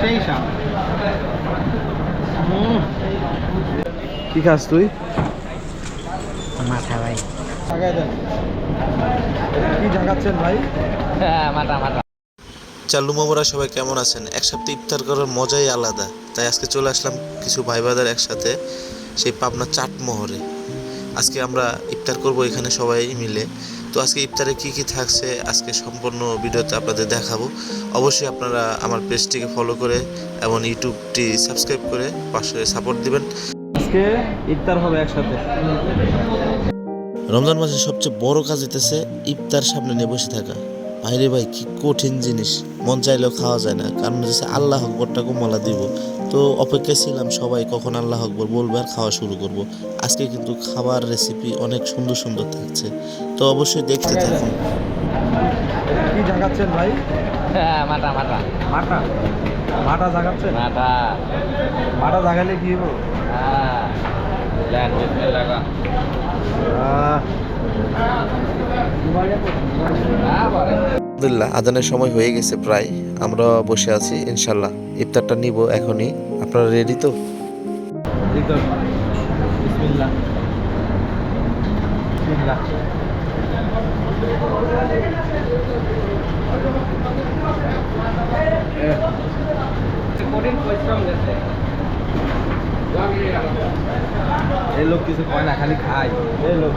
সেই সাপ। কি খাস তুই? মাথা ভাই কি জাগাচ্ছেন ভাই? হ্যাঁ মাথা মাথা। চাল্লু মামুরা সবাই কেমন আছেন? একসাথে ইফতার করার মজাই আলাদা। তাই আজকে চলে আসলাম কিছু ভাই বাদার একসাথে সেই পাবনা চাটমোহরে। আজকে আমরা ইফতার করব এখানে সবাই মিলে। তো আজকে ইফতারে কি কি থাকছে আজকে সম্পূর্ণ ভিডিওতে আপনাদের দেখাবো। অবশ্যই আপনারা আমার পেজটিকে ফলো করে এবং ইউটিউবটি সাবস্ক্রাইব করে পাশে সাপোর্ট দিবেন। আজকে ইফতার হবে একসাথে। রমজান মাসের সবচেয়ে বড় কাজ হইতেছে ইফতার সামনে নিয়ে বসে থাকা। ভাইরে ভাই কি কঠিন জিনিস। মন চাইলেও খাওয়া যায় না। কারণ হচ্ছে আল্লাহ আকবরটা কমলা দিব। তো অপেক্ষায় ছিলাম সবাই কখন আল্লাহ আকবর বলবে আর খাওয়া শুরু করব। আজকে কিন্তু খাবার রেসিপি অনেক সুন্দর সুন্দর থাকছে। তো অবশ্যই দেখতে থাকুন। কি জাগাচ্ছেন ভাই? হ্যাঁ মাথা মাথা মাটা মাটা জাগাচ্ছেন? মাথা মাটা জাগালে কি হব হ্যাঁ আলহামদুলিল্লাহ আদানের সময় হয়ে গেছে প্রায়। আমরা বসে আছি ইনশাল্লাহ ইফতারটা নিব এখনই। আপনারা রেডি তো? এই লোক কিছু কয় না খালি খায়। এই লোক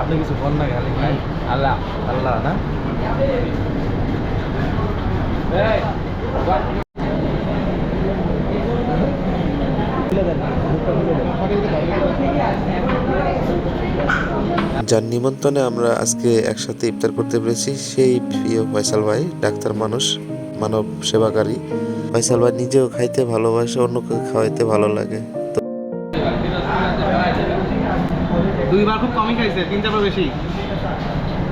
আপনি কিছু কর না খালি খাই আল্লাহ আল্লাহ না? যার নিমন্ত্রণে আমরা আজকে একসাথে ইফতার করতে পেরেছি, সেই প্রিয় ফয়সাল ভাই, ডাক্তার মানুষ, মানব সেবাকারী। ফয়সাল ভাই নিজেও খাইতে ভালোবাসে, অন্যকে খাওয়াইতে ভালো লাগে। দুইবার খুব কমই খাইছে তিন চারবার বেশি।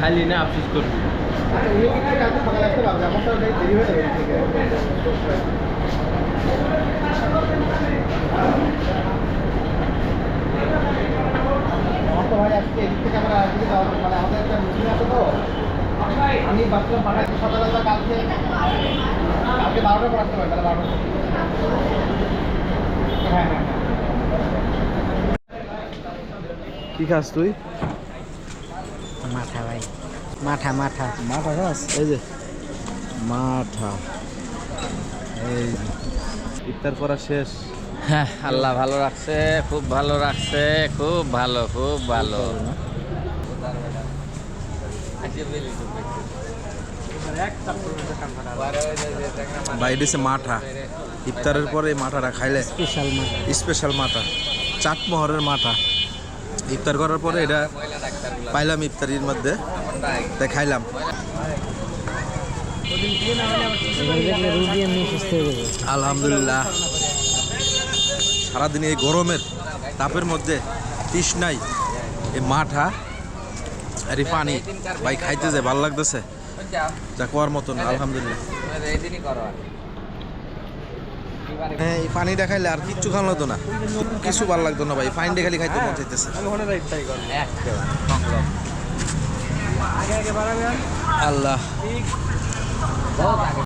খালি না আফসোস করবি। আমি ভাবছিলাম পাঠাচ্ছি সকালবেলা কালকে কালকে বারোটা পর আসতে পারি তাহলে বারোটা। হ্যাঁ হ্যাঁ কি খাস তুই? মাথা ভাই মাথা মাথা মাঠা খাস? এই যে। মাঠা। এই। ইফতার করা শেষ। হ্যাঁ আল্লাহ ভালো রাখছে খুব ভালো রাখছে খুব ভালো খুব ভালো। বাইরে দিছে মাঠা। ইফতারের পরে এই মাঠাটা খাইলে স্পেশাল স্পেশাল মাঠা। চাটমোহরের মাঠা। ইফতার করার পরে এটা পাইলাম ইফতারির মধ্যে। তাই খাইলাম। আলহামদুলিল্লাহ। সারাদিন এই গরমের তাপের মধ্যে তৃষ্ণাই এই মাঠা আর পানি ভাই খাইতে যে ভালো লাগতেছে। যা কোয়ার মতন, আলহামদুলিল্লাহ। হ্যাঁ এই পানি দেখাইলে আর কিচ্ছু খাওয়া লাগতো না। কিছু ভালো লাগতো না ভাই, পানি খালি খাইতে মন চাইতেছে। আল্লাহ।